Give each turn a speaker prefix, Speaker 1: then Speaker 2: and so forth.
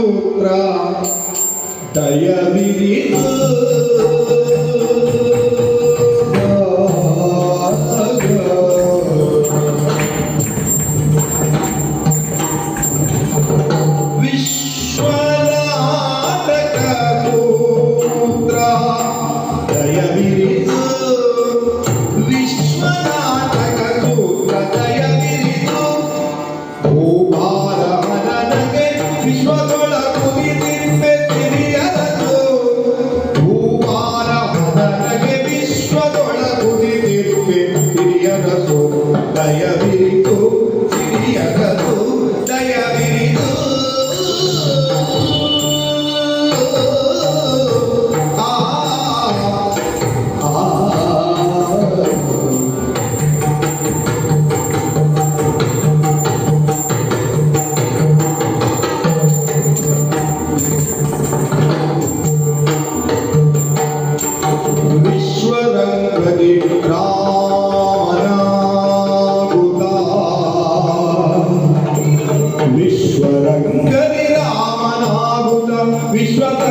Speaker 1: Sutra దయవిరి abrazo, vaya vida.